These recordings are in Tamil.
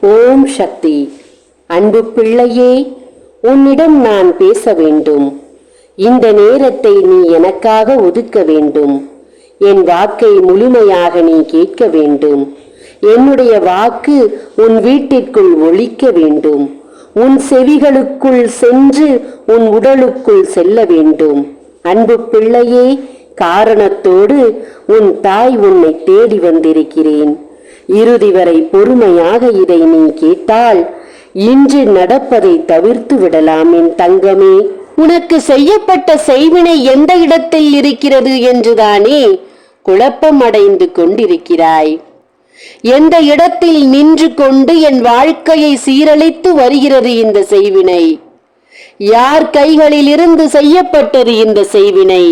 ஓம் சக்தி. அன்பு பிள்ளையே உன்னிடம் நான் பேச வேண்டும். இந்த நேரத்தை நீ எனக்காக ஒதுக்க வேண்டும். என் வாக்கை முழுமையாக நீ கேட்க வேண்டும். என்னுடைய வாக்கு உன் வீட்டிற்குள் ஒழிக்க வேண்டும். உன் செவிகளுக்குள் சென்று உன் உடலுக்குள் செல்ல வேண்டும். அன்பு பிள்ளையே காரணத்தோடு உன் தாய் உன்னை தேடி வந்திருக்கிறேன். இறுதி வரை பொறுமையாக இதை நீ கேட்டால் இன்று நடப்பதை தவிர்த்து விடலாம் என் தங்கமே. உனக்கு செய்யப்பட்ட செய்வினை எந்த இடத்தில் இருக்கிறது என்றுதானே குழப்பம் அடைந்து கொண்டிருக்கிறாய். எந்த இடத்தில் நின்று கொண்டு என் வாழ்க்கையை சீரழித்து வருகிறது இந்த செய்வினை? யார் கைகளில் இருந்து செய்யப்பட்டது இந்த செய்வினை?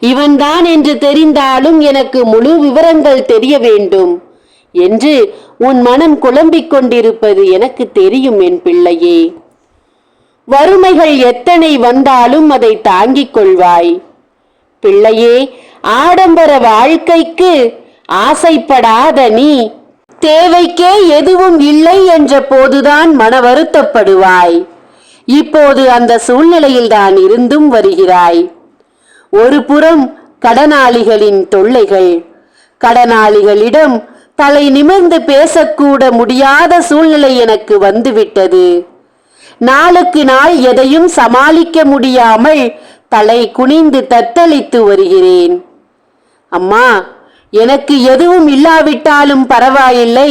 இவன்தான் என்று தெரிந்தாலும் எனக்கு முழு விவரங்கள் தெரிய வேண்டும். என்று உன் மனம் குழம்பிக் கொண்டிருப்பது எனக்கு தெரியும் என் பிள்ளையே. வறுமைகள் எத்தனை வந்தாலும் அதை தாங்கிக் கொள்வாய். பிள்ளையே ஆடம்பர வாழ்க்கைக்கு ஆசைப்படாத நீ தேவைக்கே எதுவும் இல்லை என்ற போதுதான் மன வருத்தப்படுவாய் இப்போது அந்த சூழ்நிலையில் தான் இருந்தும் வருகிறாய். ஒரு புறம் கடனாளிகளின் தொல்லைகள் கடனாளிகளிடம் தலை நிமிர்ந்து பேசக்கூட முடியாத சூழ்நிலை எனக்கு வந்துவிட்டது. நாளுக்கு நாள் எதையும் சமாளிக்க முடியாமல் தலை குனிந்து தத்தளித்து வருகிறேன். அம்மா எனக்கு எதுவும் இல்லாவிட்டாலும் பரவாயில்லை.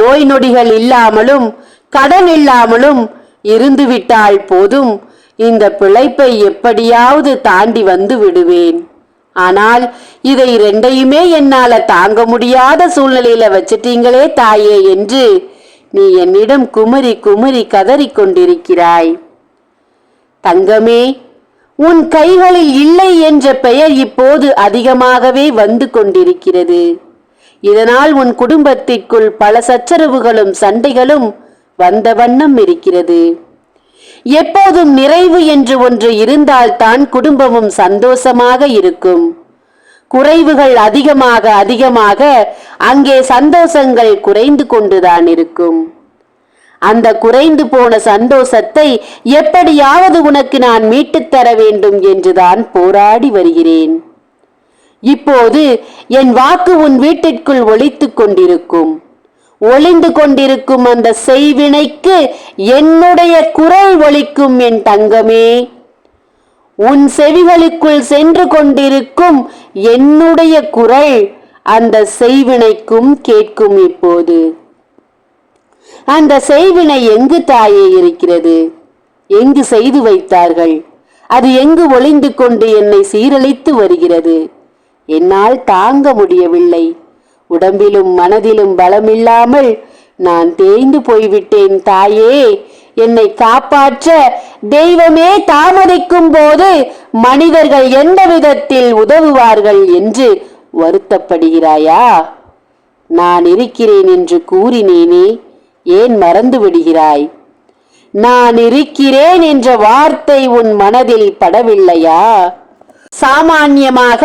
நோய் நொடிகள் இல்லாமலும் கடன் இல்லாமலும் இருந்துவிட்டால் போதும். இந்த பிழைப்பை எப்படியாவது தாண்டி வந்து விடுவேன். ஆனால் இதை ரெண்டையுமே என்னால தாங்க முடியாத சூழ்நிலையில வச்சிட்டீங்களே தாயே என்று நீ என்னிடம் குமரி குமரி கதறிக் கொண்டிருக்கிறாய். தங்கமே உன் கைகளில் இல்லை என்ற பெயர் இப்போது அதிகமாகவே வந்து கொண்டிருக்கிறது. இதனால் உன் குடும்பத்திற்குள் பல சச்சரவுகளும் சண்டைகளும் வந்த வண்ணம் இருக்கிறது. எப்போதும் நிறைவு என்று ஒன்று இருந்தால்தான் குடும்பமும் சந்தோஷமாக இருக்கும். குறைவுகள் அதிகமாக அதிகமாக அங்கே சந்தோஷங்கள் குறைந்து கொண்டுதான் இருக்கும். அந்த குறைந்து போன சந்தோஷத்தை எப்படியாவது உனக்கு நான் மீட்டுத் தர வேண்டும் என்றுதான் போராடி வருகிறேன். இப்போது என் வாக்கு உன் வீட்டிற்குள் ஒழித்துக் கொண்டிருக்கும். ஒளிந்து கொண்டிருக்கும் அந்த செய்வினைக்கு என்னுடைய குரல் ஒலிக்கும் என் தங்கமே. உன் செவிகளுக்குள் சென்று கொண்டிருக்கும் என்னுடைய குரல் அந்த செய்வினைக்கும் கேட்கும் இப்போது. அந்த செய்வினை எங்கு தாயே இருக்கிறது? எங்கு செய்து வைத்தார்கள்? அது எங்கு ஒளிந்து கொண்டு என்னை சீரழித்து வருகிறது? என்னால் தாங்க முடியவில்லை. உடம்பிலும் மனதிலும் பலமில்லாமல் நான் தேய்ந்து போய்விட்டேன் தாயே. என்னை காப்பாற்ற தெய்வமே தாமதிக்கும் போது மனிதர்கள் எந்த விதத்தில் உதவுவார்கள் என்று வருத்தப்படுகிறாயா? நான் இருக்கிறேன் என்று கூறினேனே ஏன் மறந்து விடுகிறாய்? நான் இருக்கிறேன் என்ற வார்த்தை உன் மனதில் படவில்லையா? சாமான்யமாக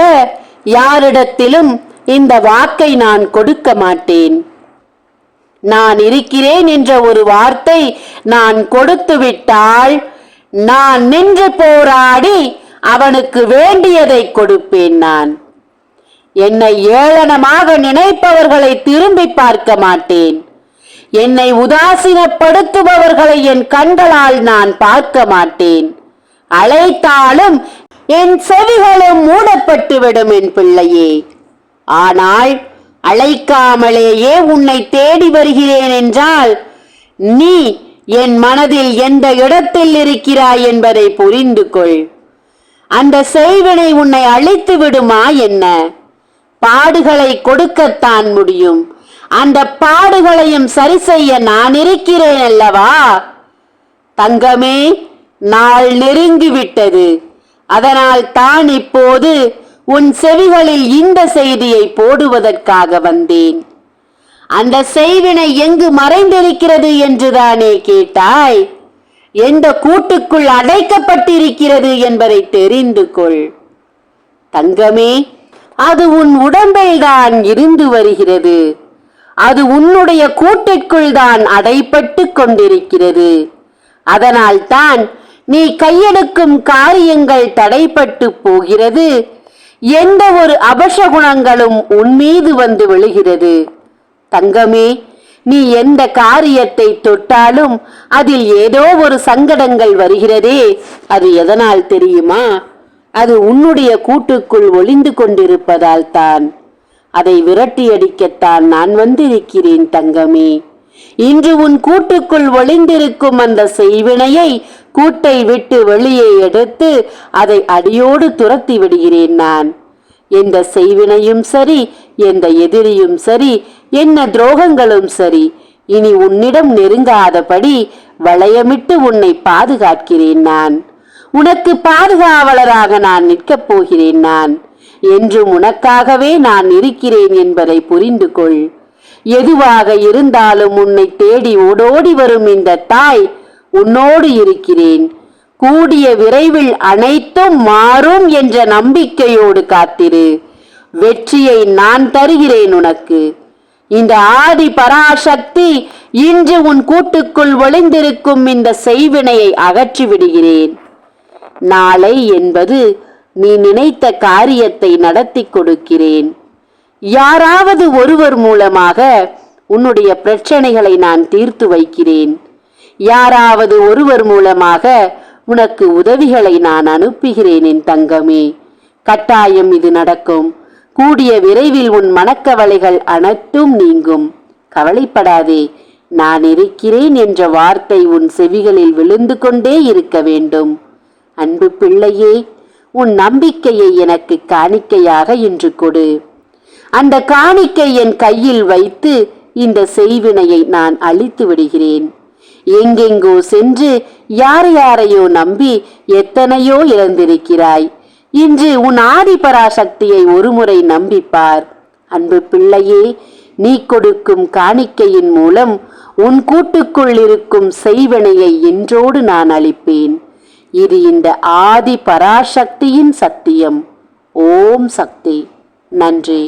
யாரிடத்திலும் இந்த வாக்கை நான் கொடுக்க மாட்டேன். நான் இருக்கிறேன் என்ற ஒரு வார்த்தை நான் கொடுத்து விட்டால் நான் நின்று போராடி அவனுக்கு வேண்டியதை கொடுப்பேன் நான். என்னை ஏளனமாக நினைப்பவர்களை திரும்பி பார்க்க மாட்டேன். என்னை உதாசீனப்படுத்துபவர்களை என் கண்களால் நான் பார்க்க மாட்டேன். அழைத்தாலும் என் செவிகளும் மூடப்பட்டுவிடும் என் பிள்ளையே. ஆனால் அழைக்காமலேயே உன்னை தேடி வருகிறேன் என்றால் நீ என் மனதில் எந்த இடத்தில் இருக்கிறாய் என்பதை புரிந்து கொள். அந்த செய்வினை உன்னை அழித்து விடுமா என்ன? பாடுகளை கொடுக்கத்தான் முடியும். அந்த பாடுகளையும் சரி செய்ய நான் இருக்கிறேன் அல்லவா? தங்கமே நாள் நெருங்கிவிட்டது. அதனால் தான் இப்போது உன் செவிகளில் இந்த செய்தியை போடுவதற்காக வந்தேன். அந்த செய்வினை எங்கு மறைந்திருக்கிறது என்றுதானே கேட்டாய்? எந்த கூட்டுக்குள் அடைக்கப்பட்டிருக்கிறது என்பதை தெரிந்து கொள். தங்கமே அது உன் உடம்பில் தான் இருந்து வருகிறது. அது உன்னுடைய கூட்டிற்குள் தான் அடைப்பட்டு கொண்டிருக்கிறது. அதனால்தான் நீ கையெடுக்கும் காரியங்கள் தடைப்பட்டு போகிறது. எந்த ஒரு அபசகுணங்களும் உன் மீது வந்து விழுகிறது. தங்கமே நீ எந்த காரியத்தை தொட்டாலும் அதில் ஏதோ ஒரு சங்கடங்கள் வருகிறதே. அது எதனால் தெரியுமா? அது உன்னுடைய கூட்டுக்குள் ஒளிந்து கொண்டிருப்பதால் தான். அதை விரட்டியடிக்கத்தான் நான் வந்திருக்கிறேன் தங்கமே. இன்று உன் கூட்டுக்குள் ஒளிந்திருக்கும் அந்த செய்வினையை கூட்டை விட்டு வெளியே எடுத்து அதை அடியோடு துரத்தி விடுகிறேன் நான். எந்த செய்வினையும் சரி எந்த எதிரியும் சரி என்ன துரோகங்களும் சரி இனி உன்னிடம் நெருங்காதபடி வளையமிட்டு உன்னை பாதுகாக்கிறேன் நான். உனக்கு பாதுகாவலராக நான் நிற்கப் போகிறேன் நான். என்றும் உனக்காகவே நான் இருக்கிறேன் என்பதை புரிந்து கொள் எதுவாக இருந்தாலும் உன்னை தேடி ஓடோடி வரும் இந்த தாய் உன்னோடு இருக்கிறேன். கூடிய விரைவில் அனைத்தும் மாறும் என்ற நம்பிக்கையோடு காத்திரு. வெற்றியை நான் தருகிறேன் உனக்கு. இந்த ஆதி பராசக்தி இன்று உன் கூட்டுக்குள் ஒளிந்திருக்கும் இந்த செய்வினையை அகற்றி விடுகிறேன். நாளை என்பது நீ நினைத்த காரியத்தை நடத்தி கொடுக்கிறேன். யாராவது ஒருவர் மூலமாக உன்னுடைய பிரச்சனைகளை நான் தீர்த்து வைக்கிறேன். யாராவது ஒருவர் மூலமாக உனக்கு உதவிகளை நான் அனுப்புகிறேன் என் தங்கமே. கட்டாயம் இது நடக்கும். கூடிய விரைவில் உன் மனக்கவலைகள் அனைத்தும் நீங்கும். கவலைப்படாதே நான் இருக்கிறேன் என்ற வார்த்தை உன் செவிகளில் விழுந்து கொண்டே இருக்க வேண்டும். அன்பு பிள்ளையே உன் நம்பிக்கையை எனக்கு காணிக்கையாக இன்று கொடு. அந்த காணிக்கை என் கையில் வைத்து இந்த செய்வினையை நான் அழித்து விடுகிறேன். எங்கெங்கோ சென்று யார் யாரையோ நம்பி எத்தனையோ இழந்திருக்கிறாய். இன்று உன் ஆதிபராசக்தியை ஒருமுறை நம்பிப்பார். அன்பு பிள்ளையே நீ கொடுக்கும் காணிக்கையின் மூலம் உன் கூட்டுக்குள் இருக்கும் செய்வினையை என்றோடு நான் அளிப்பேன் இது இந்த ஆதி பராசக்தியின் சத்தியம். ஓம் சக்தி. நன்றி.